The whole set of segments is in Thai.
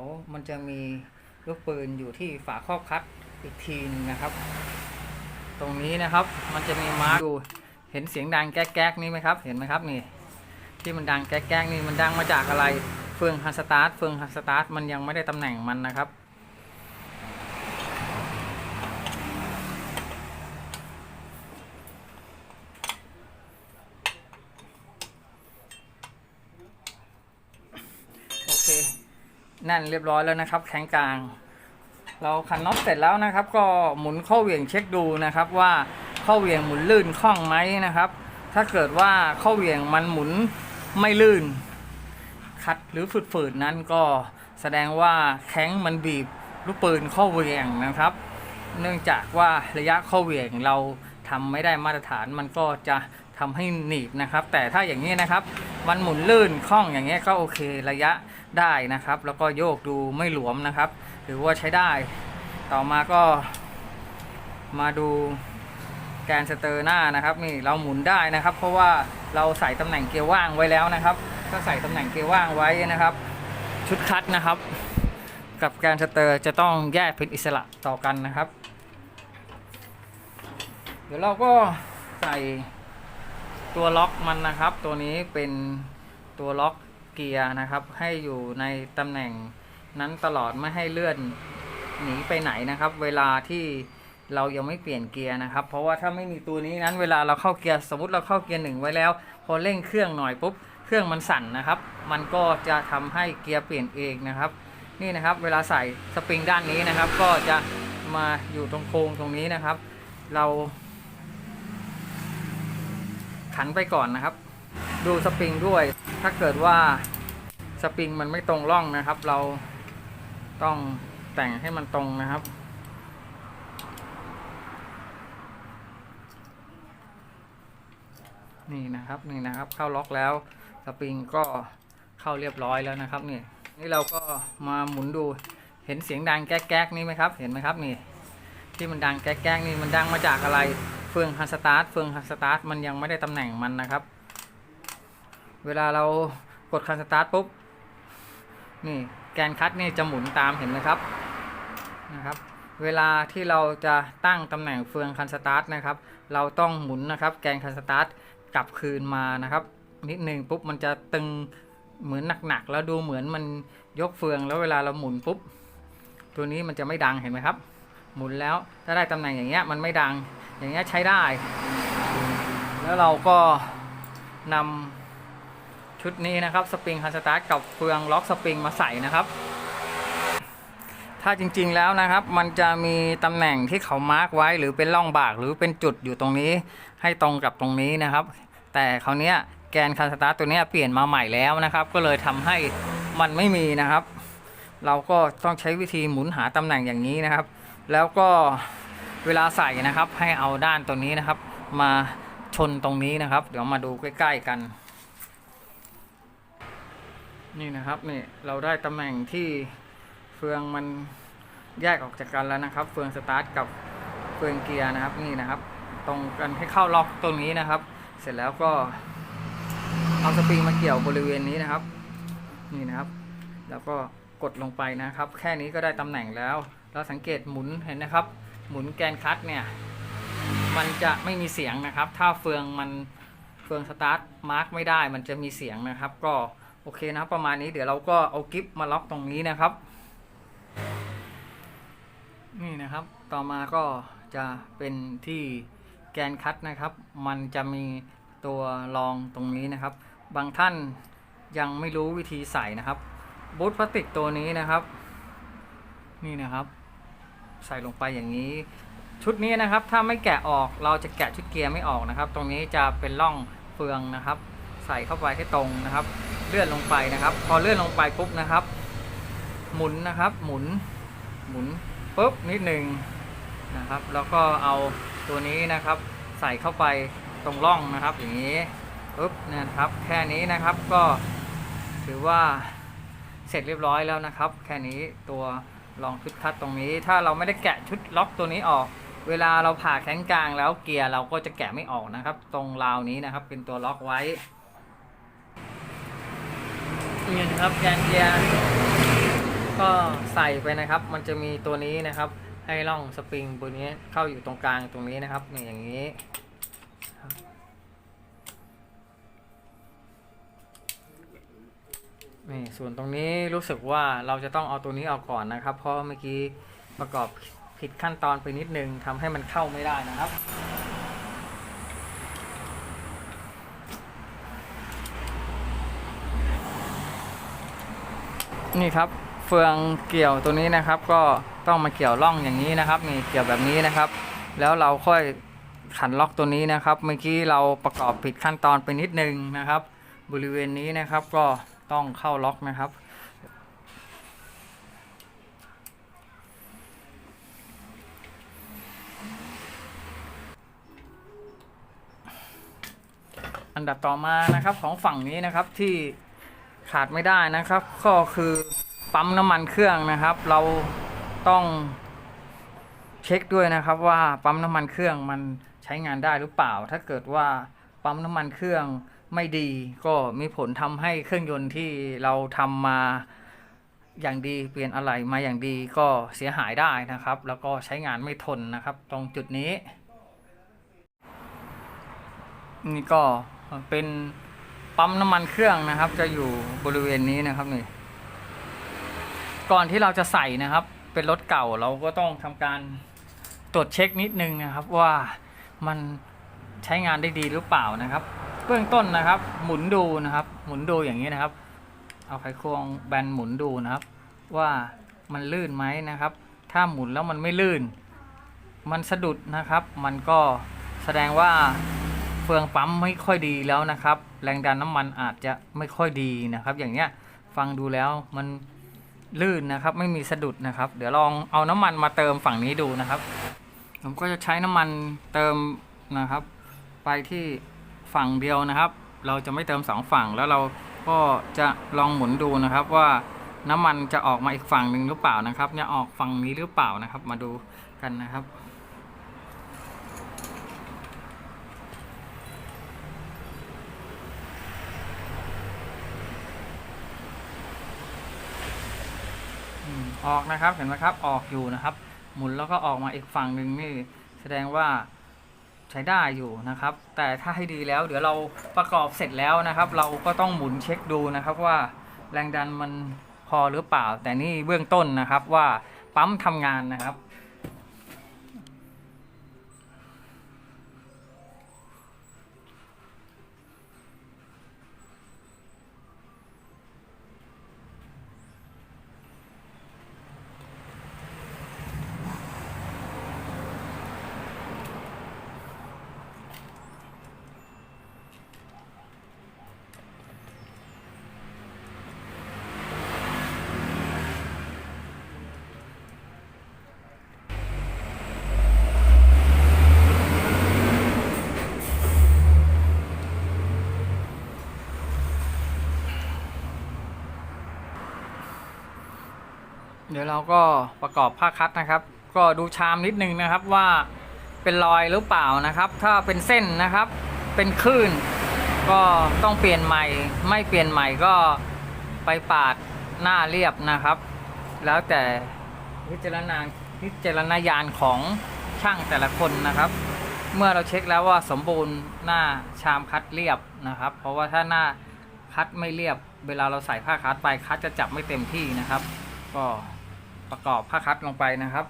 ยวมันจะมีลูกปืนอยู่ที่ฝาครอบคัดอีกทีหนึงนะครับ ตรงนี้นะครับมันจะมีมาร์กดูเห็นเสียงดังแก๊กๆนี่ไหมครับ เห็นไหมครับนี่ ที่มันดังแก๊กๆนี่มันดังมาจากอะไรเฟืองฮันสตาร์ทเฟืองฮันสตาร์ทมันยังไม่ได้ตำแหน่งมันนะครับ โอเค นั่นเรียบร้อยแล้วนะครับแข็งกลาง เราขันน็อตเสร็จแล้วนะครับ ก็หมุนข้อเหวี่ยงเช็คดูนะครับ ว่าข้อเหวี่ยงหมุนลื่นคล่องไหมนะครับ ถ้าเกิดว่าข้อเหวี่ยงมันหมุนไม่ลื่น คัดหรือฝืดๆนั้นก็แสดงว่าแข้งมันบีบลูกปืนข้อเหวี่ยงนะครับ เนื่องจากว่าระยะข้อเหวี่ยงเราทำไม่ได้มาตรฐานมันก็จะทำให้หนีบนะครับ แต่ถ้าอย่างนี้นะครับ มันหมุนลื่นคล่องอย่างเงี้ยก็โอเคระยะ ได้นะครับ แล้วก็โยกดูไม่หลวมนะครับหรือว่าใช้ได้ ต่อมาก็มาดูแกนสเตอร์หน้านะครับนี่เราหมุนได้นะครับ เพราะว่าเราใส่ตำแหน่งเกียร์ว่างไว้แล้วนะครับถ้าใส่ตำแหน่งเกียร์ว่างไว้นะครับ ชุดคัดนะครับ กับแกนสเตอร์จะต้องแยกเป็นอิสระต่อกันนะครับ เดี๋ยวเราก็ใส่ตัวล็อกมันนะครับ ตัวนี้เป็นตัวล็อก เกียร์นะครับ ให้อยู่ในตำแหน่งนั้นตลอดไม่ให้เลื่อนหนีไปไหนนะครับ เวลาที่เรายังไม่เปลี่ยนเกียร์นะครับ เพราะว่าถ้าไม่มีตัวนี้นั้นเวลาเราเข้าเกียร์สมมติเราเข้าเกียร์หนึ่งไว้แล้ว พอเร่งเครื่องหน่อยปุ๊บเครื่องมันสั่นนะครับ มันก็จะทำให้เกียร์เปลี่ยนเองนะครับ นี่นะครับเวลาใส่สปริงด้านนี้นะครับ ก็จะมาอยู่ตรงโค้งตรงนี้นะครับ เราขันไปก่อนนะครับ ดูสปริงด้วย ถ้าเกิดว่าสปริงมันไม่ตรงร่องนะครับ เราต้องแต่งให้มันตรงนะครับนี่นะครับนี่นะครับเข้าล็อกแล้วสปริงก็เข้าเรียบร้อยแล้วนะครับนี่นี่เราก็มาหมุนดูเห็นเสียงดังแก๊กๆนี่ไหมครับเห็นไหมครับนี่ที่มันดังแก๊กๆนี่มันดังมาจากอะไรเฟืองฮันสตาร์ทเฟืองฮันสตาร์ทมันยังไม่ได้ตำแหน่งมันนะครับ เวลาเรากดคันสตาร์ทปุ๊บ นี่แกนคัดนี่จะหมุนตามเห็นไหมครับ นะครับ เวลาที่เราจะตั้งตำแหน่งเฟืองคันสตาร์ทนะครับ เราต้องหมุนนะครับ แกนคันสตาร์ทกลับคืนมานะครับ นิดนึงปุ๊บมันจะตึงเหมือนหนักๆแล้วดูเหมือนมันยกเฟืองแล้วเวลาเราหมุนปุ๊บ ตัวนี้มันจะไม่ดังเห็นไหมครับ หมุนแล้วถ้าได้ตำแหน่งอย่างเงี้ยมันไม่ดังอย่างเงี้ยใช้ได้ แล้วเราก็นำ ชุดนี้นะครับสปริงคันสตาร์ทกับเฟืองล็อกสปริงมาใส่นะครับ ถ้าจริงๆแล้วนะครับ มันจะมีตำแหน่งที่เขามาร์กไว้หรือเป็นร่องบากหรือเป็นจุดอยู่ตรงนี้ ให้ตรงกับตรงนี้นะครับ แต่คราวเนี้ยแกนคันสตาร์ทตัวนี้เปลี่ยนมาใหม่แล้วนะครับ ก็เลยทำให้มันไม่มีนะครับ เราก็ต้องใช้วิธีหมุนหาตำแหน่งอย่างนี้นะครับ แล้วก็เวลาใส่นะครับให้เอาด้านตัวนี้นะครับ มาชนตรงนี้นะครับ เดี๋ยวมาดูใกล้ ๆ กัน นี่นะครับนี่เราได้ตำแหน่งที่เฟืองมันแยกออกจากกันแล้วนะครับ เฟืองสตาร์ทกับเฟืองเกียร์นะครับนี่นะครับ ตรงกันให้เข้าล็อกตรงนี้นะครับ เสร็จแล้วก็เอาสปริงมาเกี่ยวบริเวณนี้นะครับ นี่นะครับ แล้วก็กดลงไปนะครับ แค่นี้ก็ได้ตำแหน่งแล้วเราสังเกตหมุนเห็นนะครับ หมุนแกนคัตเนี่ยมันจะไม่มีเสียงนะครับ ถ้าเฟืองมันเฟืองสตาร์ทมาร์กไม่ได้มันจะมีเสียงนะครับ ก็ โอเคนะครับประมาณนี้เดี๋ยวเราก็เอากิฟมาล็อกตรงนี้นะครับ นี่นะครับต่อมาก็จะเป็นที่แกนคัตนะครับ มันจะมีตัวรองตรงนี้นะครับ บางท่านยังไม่รู้วิธีใส่นะครับบูทพลาสติกตัวนี้นะครับ นี่นะครับ ใส่ลงไปอย่างนี้ ชุดนี้นะครับ ถ้าไม่แกะออกเราจะแกะชุดเกียร์ไม่ออกนะครับ ตรงนี้จะเป็นร่องเฟืองนะครับ ใส่เข้าไปให้ตรงนะครับ เลื่อนลงไปนะครับ พอเลื่อนลงไปปุ๊บนะครับ หมุนนะครับ หมุน หมุนปุ๊บนิดหนึ่งนะครับ แล้วก็เอาตัวนี้นะครับ ใส่เข้าไปตรงร่องนะครับ อย่างนี้ปุ๊บนะครับ แค่นี้นะครับก็ถือว่าเสร็จเรียบร้อยแล้วนะครับ แค่นี้ตัวรองชุดคัดตรงนี้ ถ้าเราไม่ได้แกะชุดล็อกตัวนี้ออก เวลาเราผ่าแข้งกลางแล้วเกียร์เราก็จะแกะไม่ออกนะครับ ตรงราวนี้นะครับ เป็นตัวล็อกไว้ นี่นครับแกนเกียร์ก็ใส่ไปนะครับ มันจะมีตัวนี้นะครับ ให้ร่องสปริงตัวนี้เข้าอยู่ตรงกลางตรงนี้นะครับนี่อย่างนี้นี่ส่วนตรงนี้รู้สึกว่าเราจะต้องเอาตัวนี้ออกก่อนนะครับ เพราะเมื่อกี้ประกอบผิดขั้นตอนไปนิดนึงทำให้มันเข้าไม่ได้นะครับ นี่ครับเฟืองเกี่ยวตัวนี้นะครับ ก็ต้องมาเกี่ยวร่องอย่างนี้นะครับนี่เกี่ยวแบบนี้นะครับ แล้วเราค่อยขันล็อกตัวนี้นะครับ เมื่อกี้เราประกอบผิดขั้นตอนไปนิดนึงนะครับ บริเวณนี้นะครับก็ต้องเข้าล็อกนะครับอันดับต่อมานะครับของฝั่งนี้นะครับที่ ขาดไม่ได้นะครับ ก็คือปั๊มน้ำมันเครื่องนะครับ เราต้องเช็คด้วยนะครับว่าปั๊มน้ำมันเครื่องมันใช้งานได้หรือเปล่า ถ้าเกิดว่าปั๊มน้ำมันเครื่องไม่ดี ก็มีผลทำให้เครื่องยนต์ที่เราทำมาอย่างดีเปลี่ยนอะไหล่มาอย่างดีก็เสียหายได้นะครับ แล้วก็ใช้งานไม่ทนนะครับ ตรงจุดนี้ นี่ก็เป็น ปั๊มน้ำมันเครื่องนะครับ จะอยู่บริเวณนี้นะครับนี่ก่อนที่เราจะใส่นะครับ เป็นรถเก่าเราก็ต้องทำการตรวจเช็คนิดนึงนะครับ ว่ามันใช้งานได้ดีหรือเปล่านะครับ เบื้องต้นนะครับ หมุนดูนะครับ หมุนดูอย่างนี้นะครับ เอาไขควงแบนหมุนดูนะครับ ว่ามันลื่นไหมนะครับ ถ้าหมุนแล้วมันไม่ลื่น มันสะดุดนะครับ มันก็แสดงว่า ฟืองปั๊มไม่ค่อยดีแล้วนะครับ แรงดันน้ำมันอาจจะไม่ค่อยดีนะครับ อย่างเนี้ยฟังดูแล้วมันลื่นนะครับ ไม่มีสะดุดนะครับ เดี๋ยวลองเอาน้ำมันมาเติมฝั่งนี้ดูนะครับ ผมก็จะใช้น้ำมันเติมนะครับ ไปที่ฝั่งเดียวนะครับ เราจะไม่เติมสองฝั่งแล้วเราก็จะลองหมุนดูนะครับว่าน้ำมันจะออกมาอีกฝั่งหนึ่งหรือเปล่านะครับจะออกฝั่งนี้หรือเปล่านะครับ มาดูกันนะครับ อออกนะครับเห็นไหมครับออกอยู่นะครับ หมุนแล้วก็ออกมาอีกฝั่งหนึ่งนี่แสดงว่าใช้ได้อยู่นะครับ แต่ถ้าให้ดีแล้วเดี๋ยวเราประกอบเสร็จแล้วนะครับ เราก็ต้องหมุนเช็คดูนะครับว่าแรงดันมันพอหรือเปล่า แต่นี่เบื้องต้นนะครับว่าปั๊มทำงานนะครับ เดี๋ยวเราก็ประกอบผ้าคัดนะครับ ก็ดูชามนิดนึงนะครับว่าเป็นรอยหรือเปล่านะครับ ถ้าเป็นเส้นนะครับ เป็นคลื่น ก็ต้องเปลี่ยนใหม่ ไม่เปลี่ยนใหม่ก็ไปปาดหน้าเรียบนะครับ แล้วแต่พิจารณาพิจารณญาณของช่างแต่ละคนนะครับ เมื่อเราเช็คแล้วว่าสมบูรณ์หน้าชามคัดเรียบนะครับ เพราะว่าถ้าหน้าคัดไม่เรียบ เวลาเราใส่ผ้าคัดไปคัดจะจับไม่เต็มที่นะครับ ก็ ประกอบผ้าคัดลงไปนะครับ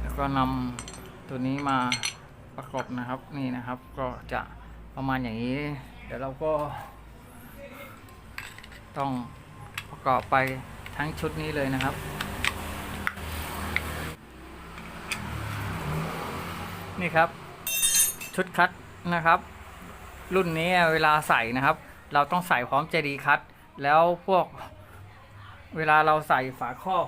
แล้วก็นำตัวนี้มาประกอบนะครับนี่นะครับ ก็จะประมาณอย่างนี้ เดี๋ยวเราก็ ต้องประกอบไปทั้งชุดนี้เลยนะครับนี่ครับ ชุดคัดนะครับ รุ่นนี้เวลาใส่นะครับ เราต้องใส่พร้อมเจดีคัดแล้วพวกเวลาเราใส่ฝาครอบ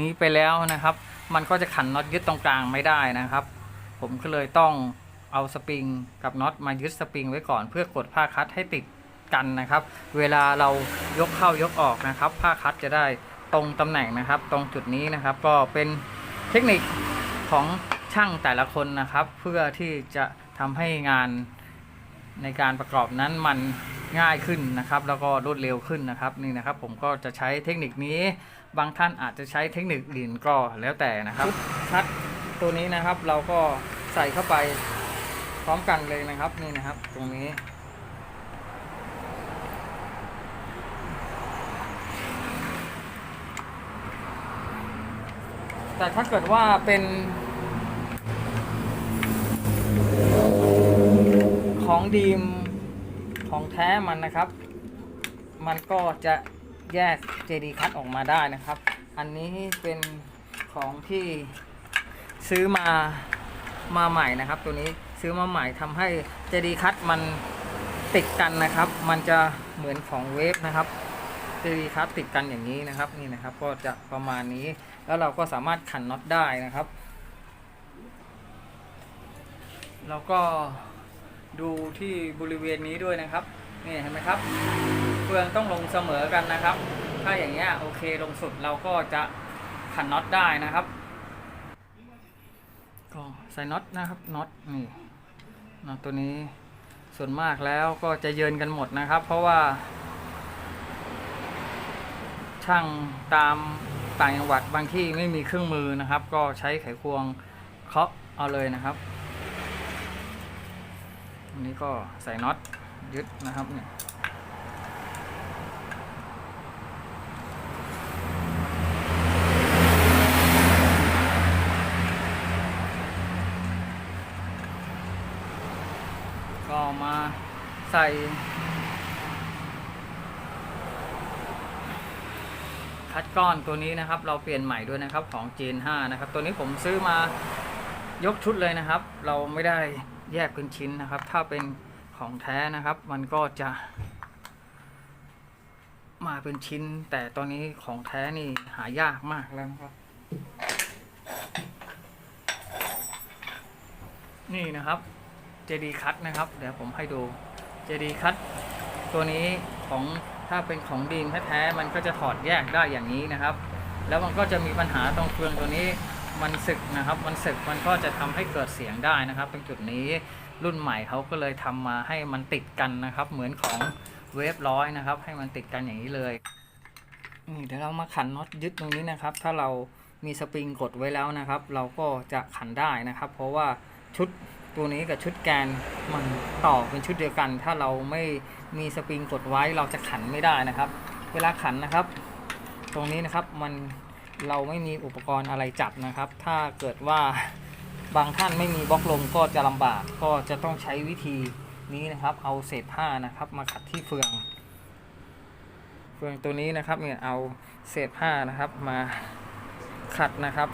นี้ไปแล้วนะครับ มันก็จะขันน็อตยึดตรงกลางไม่ได้นะครับ ผมก็เลยต้องเอาสปริงกับน็อตมายึดสปริงไว้ก่อนเพื่อกดผ้าคัดให้ติดกันนะครับ เวลาเรายกเข้ายกออกนะครับ ผ้าคัดจะได้ตรงตำแหน่งนะครับ ตรงจุดนี้นะครับ ก็เป็นเทคนิคของช่างแต่ละคนนะครับ เพื่อที่จะทำให้งานในการประกอบนั้นมัน ง่ายขึ้นนะครับ แล้วก็รวดเร็วขึ้นนะครับนี่นะครับ ผมก็จะใช้เทคนิคนี้ บางท่านอาจจะใช้เทคนิคอื่นก็แล้วแต่นะครับชัดตัวนี้นะครับเราก็ใส่เข้าไปพร้อมกันเลยนะครับนี่นะครับ ตรงนี้แต่ถ้าเกิดว่าเป็นของดีม ของแท้มันนะครับ มันก็จะแยก JD คั t ออกมาได้นะครับ อันนี้เป็นของที่ซื้อมามาใหม่นะครับ ตัวนี้ซื้อมาใหม่ทำให้ JD คั t มันติดกันนะครับ มันจะเหมือนของเวฟนะครับ JD คั t ติดกันอย่างนี้นะครับนี่นะครับก็จะประมาณนี้ แล้วเราก็สามารถขันน็อตได้นะครับ แล้วก็ ดูที่บริเวณนี้ด้วยนะครับนี่เห็นไหมครับ เฟืองต้องลงเสมอกันนะครับ ถ้าอย่างเงี้ยโอเคลงสุดเราก็จะขันน็อตได้นะครับก็ใส่น็อตนะครับน็อตนี่น็อตตัวนี้ส่วนมากแล้วก็จะเยินกันหมดนะครับ เพราะว่า ช่างตามต่างจังหวัดบางที่ไม่มีเครื่องมือนะครับ ก็ใช้ไขควงเคาะเอาเลยนะครับ อันนี้ก็ใส่น็อตยึดนะครับเนี่ยก็มาใส่คัดก้อนตัวนี้นะครับ เราเปลี่ยนใหม่ด้วยนะครับของ Gen 5 นะครับ ตัวนี้ผมซื้อมายกชุดเลยนะครับ เราไม่ได้ แยกเป็นชิ้นนะครับ ถ้าเป็นของแท้นะครับ มันก็จะ มาเป็นชิ้น แต่ตอนนี้ของแท้นี่หายากมากแล้วนะครับ นี่นะครับ JD Cut นะครับ เดี๋ยวผมให้ดู JD Cut ตัวนี้ของถ้าเป็นของดีนแท้ๆมันก็จะถอดแยกได้อย่างนี้นะครับ แล้วมันก็จะมีปัญหาตรงเฟืองตัวนี้ มันสึกนะครับ มันสึกมันก็จะทำให้เกิดเสียงได้นะครับ ตรงจุดนี้รุ่นใหม่เขาก็เลยทำมาให้มันติดกันนะครับ เหมือนของเวฟร้อยนะครับ ให้มันติดกันอย่างนี้เลยเดี๋ยวเรามาขันน็อตยึดตรงนี้นะครับ ถ้าเรามีสปริงกดไว้แล้วนะครับ เราก็จะขันได้นะครับ เพราะว่าชุดตัวนี้กับชุดแกนมันต่อเป็นชุดเดียวกัน ถ้าเราไม่มีสปริงกดไว้เราจะขันไม่ได้นะครับ เวลาขันนะครับ ตรงนี้นะครับมัน เราไม่มีอุปกรณ์อะไรจับนะครับ ถ้าเกิดว่าบางท่านไม่มีบล็อกลมก็จะลำบากก็จะต้องใช้วิธีนี้นะครับ เอาเศษผ้านะครับ มาขัดที่เฟือง เฟืองตัวนี้นะครับเนี่ยเอาเศษผ้านะครับมาขัดนะครับ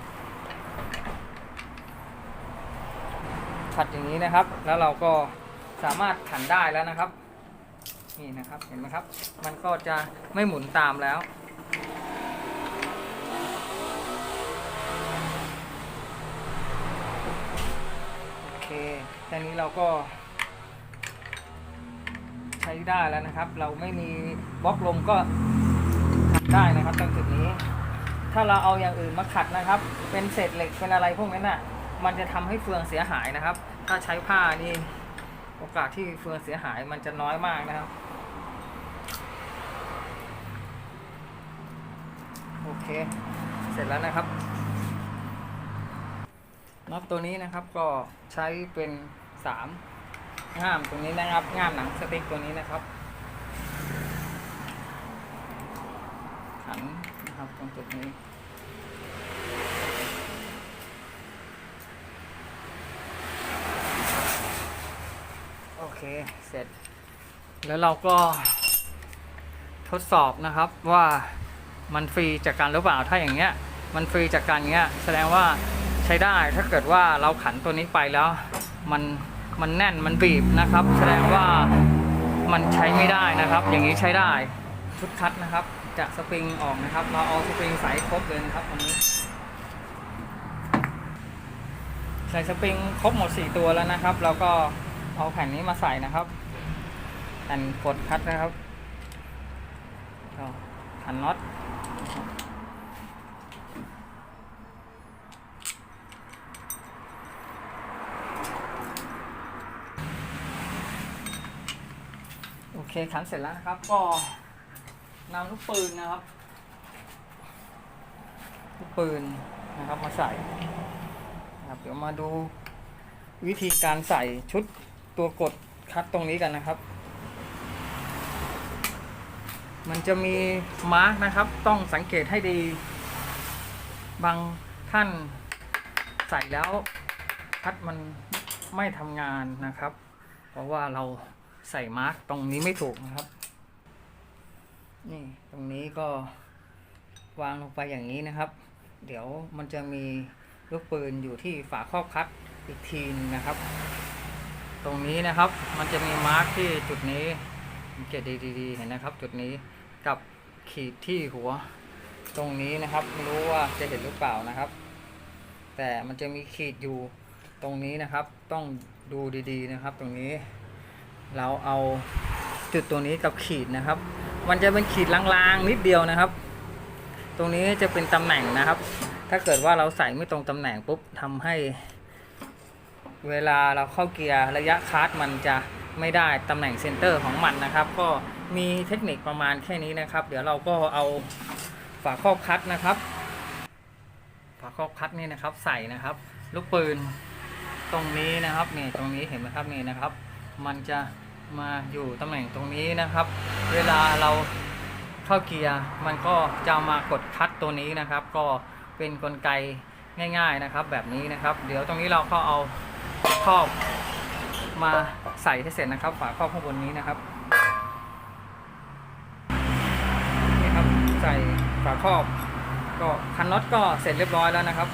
ขัดอย่างนี้นะครับ แล้วเราก็สามารถขันได้แล้วนะครับ นี่นะครับเห็นไหมครับ มันก็จะไม่หมุนตามแล้ว ตอนนี้เราก็ ใช้ได้แล้วนะครับ เราไม่มีบล็อกลมก็ขัดได้นะครับตรงจุดนี้ ถ้าเราเอาอย่างอื่นมาขัดนะครับ เป็นเศษเหล็กเป็นอะไรพวกนั้นน่ะ มันจะทำให้เฟืองเสียหายนะครับ ถ้าใช้ผ้านี่โอกาสที่เฟืองเสียหายมันจะน้อยมากนะครับโอเค เสร็จแล้วนะครับ น็อตตัวนี้นะครับก็ใช้เป็นสามง่ามตรงนี้นะครับง่ามหนังสติ๊กตัวนี้นะครับ ขันนะครับตรงจุดนี้โอเคเสร็จ แล้วเราก็ทดสอบนะครับว่ามันฟรีจากการหรือเปล่าถ้าอย่างเงี้ย มันฟรีจากการเงี้ย แสดงว่า ใช้ได้ถ้าเกิดว่าเราขันตัวนี้ไปแล้ว มันมันแน่นมันบีบนะครับ แสดงว่ามันใช้ไม่ได้นะครับ อย่างนี้ใช้ได้ชุดคัดนะครับจะสปริงออกนะครับ เราเอาสปริงใส่ครบเลยนะครับวันนี้ใส่สปริงครบหมด 4 ตัวแล้วนะครับ เราก็เอาแผ่นนี้มาใส่นะครับแผ่นกดคัดนะครับก็ขันน็อต คขันเสร็จแล้วนะครับ ก็นำลูกปืนนะครับ ลูกปืนนะครับมาใส่นะครับเดี๋ยวมาดูวิธีการใส่ชุดตัวกดคัดตรงนี้กันนะครับ มันจะมีมาร์กนะครับ ต้องสังเกตให้ดี บางท่านใส่แล้วคัดมันไม่ทำงานนะครับ เพราะว่าเรา ใส่มาร์กตรงนี้ไม่ถูกนะครับ นี่ตรงนี้ก็วางลงไปอย่างนี้นะครับ เดี๋ยวมันจะมีลูกปืนอยู่ที่ฝาครอบคัดอีกทีนึงนะครับ ตรงนี้นะครับมันจะมีมาร์กที่จุดนี้เกตดีๆเห็นนะครับ จุดนี้กับขีดที่หัว ตรงนี้นะครับไม่รู้ว่าจะเห็นหรือเปล่านะครับ แต่มันจะมีขีดอยู่ตรงนี้นะครับ ต้องดูดีๆนะครับ ตรงนี้ เราเอาจุดตัวนี้กับขีดนะครับ มันจะเป็นขีดลางๆนิดเดียวนะครับ ตรงนี้จะเป็นตำแหน่งนะครับ ถ้าเกิดว่าเราใส่ไม่ตรงตำแหน่งปุ๊บทำให้ เวลาเราเข้าเกียร์ระยะคาร์ดมันจะไม่ได้ตำแหน่งเซนเตอร์ของมันนะครับ ก็มีเทคนิคประมาณแค่นี้นะครับ เดี๋ยวเราก็เอาฝาครอบคัดนะครับ ฝาครอบคัดนี่นะครับใส่นะครับ ลูกปืนตรงนี้นะครับเนี่ยตรงนี้เห็นไหมครับนี่นะครับ มันจะมาอยู่ตำแหน่งตรงนี้นะครับ เวลาเราเข้าเกียร์มันก็จะมากดคัดตัวนี้นะครับ ก็เป็นกลไกง่าย ๆนะครับ แบบนี้นะครับ เดี๋ยวตรงนี้เราก็เอาครอบมาใส่ให้เสร็จนะครับ ฝาครอบข้างบนนี้นะครับนี่ครับใส่ฝาครอบ ก็คันน็อตก็เสร็จเรียบร้อยแล้วนะครับ